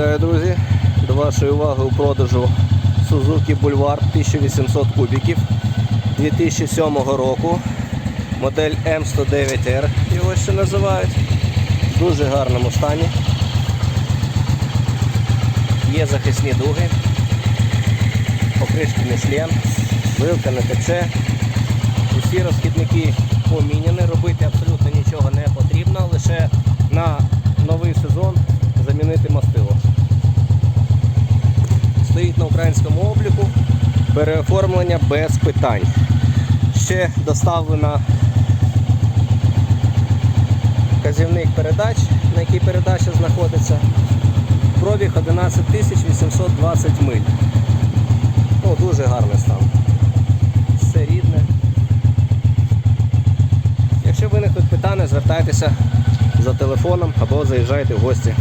Вітаю, друзі! До вашої уваги у продажу Suzuki Boulevard 1800 кубіків 2007 року. Модель М109R, його ще називають. В дуже гарному стані. Є захисні дуги, покришки Michelin, вилка не тече. Усі розхідники поміняні, робити абсолютно нічого не потрібно, лише на новий сезон замінити мастило. Стоїть на українському обліку, переоформлення без питань. Ще доставлена казівник передач, на якій передача знаходиться. Пробіг 11 820 миль. О, дуже гарний стан. Все рідне. Якщо виникнуть питання, звертайтеся за телефоном або заїжджайте в гості.